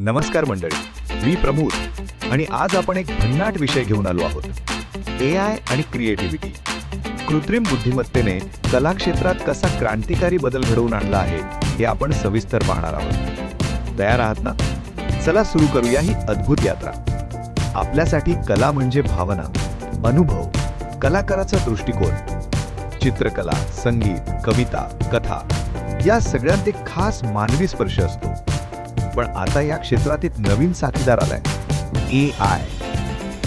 नमस्कार मंडळी मी प्रमोद आणि आज आपण एक भन्नाट विषय घेऊन आलो आहोत. ए आय आणि क्रिएटिव्हिटी कृत्रिम बुद्धिमत्तेने कला क्षेत्रात कसा क्रांतिकारी बदल घडवून आणला आहे हे आपण सविस्तर पाहणार आहोत. तयार आहात ना? चला सुरू करूया ही अद्भुत यात्रा. आपल्यासाठी कला म्हणजे भावना अनुभव कलाकाराचा दृष्टिकोन. चित्रकला संगीत कविता कथा या सगळ्यांत एक खास मानवी स्पर्श असतो. पण आता या क्षेत्रात एक नवीन साथीदार आलाय. ए आय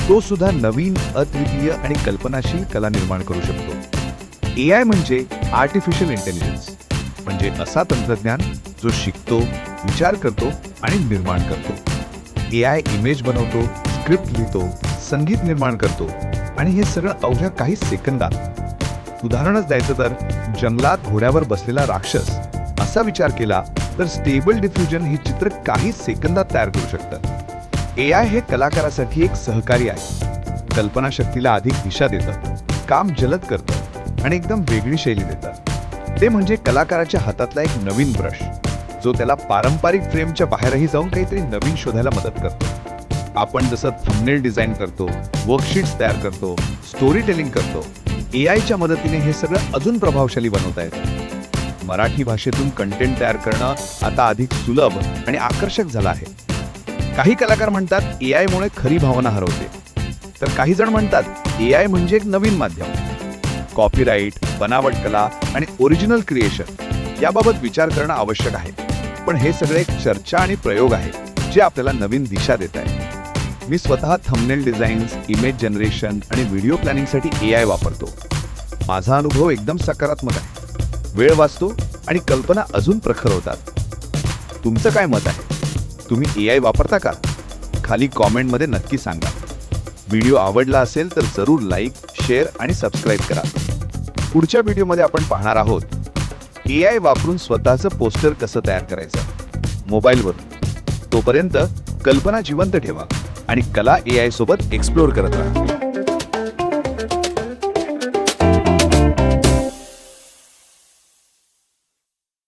तो सुद्धा नवीन अद्वितीय आणि कल्पनाशील कला निर्माण करू शकतो. ए आय म्हणजे आर्टिफिशियल इंटेलिजन्स म्हणजे असा तंत्रज्ञान जो शिकतो विचार करतो आणि निर्माण करतो. ए आय इमेज बनवतो स्क्रिप्ट लिहितो संगीत निर्माण करतो आणि हे सगळं अवघ्या काही सेकंदात. उदाहरणच द्यायचं तर जंगलात घोड्यावर बसलेला राक्षस असा विचार केला तर स्टेबल डिफ्युजन हे चित्र काही सेकंदात तयार करू शकतं. ए आय हे कलाकारासाठी एक सहकारी आहे. कल्पनाशक्तीला अधिक दिशा देतं काम जलद करतं आणि एकदम वेगळी शैली देतं. ते म्हणजे कलाकाराच्या हातातला एक नवीन ब्रश जो त्याला पारंपरिक फ्रेमच्या बाहेरही जाऊन काहीतरी नवीन शोधायला मदत करतो. आपण जसं थंबनेल डिझाईन करतो वर्कशीट्स तयार करतो स्टोरी टेलिंग करतो ए आयच्या मदतीने हे सगळं अजून प्रभावशाली बनवता येतं. मराठी भाषेतून कंटेंट तयार करणं आता अधिक सुलभ आणि आकर्षक झालं आहे. काही कलाकार म्हणतात ए आयमुळे खरी भावना हरवते. तर काही जण म्हणतात ए आय म्हणजे एक नवीन माध्यम. कॉपीराईट बनावट कला आणि ओरिजिनल क्रिएशन याबाबत विचार करणं आवश्यक आहे. पण हे सगळे एक चर्चा आणि प्रयोग आहे जे आपल्याला नवीन दिशा देत आहे. मी स्वतः थंबनेल डिझाईन्स इमेज जनरेशन आणि व्हिडिओ प्लॅनिंगसाठी ए आय वापरतो. माझा अनुभव एकदम सकारात्मक आहे. वेळ वाचतो आणि कल्पना अजून प्रखर होतात. तुमचं काय मत आहे? तुम्ही ए आय वापरता का? खाली कॉमेंटमध्ये नक्की सांगा. व्हिडिओ आवडला असेल तर जरूर लाईक शेअर आणि सबस्क्राईब करा. पुढच्या व्हिडिओमध्ये आपण पाहणार आहोत ए आय वापरून स्वतःचं पोस्टर कसं तयार करायचं? मोबाईलवरून. तोपर्यंत कल्पना जिवंत ठेवा आणि कला ए आय सोबत एक्सप्लोर करत राहा.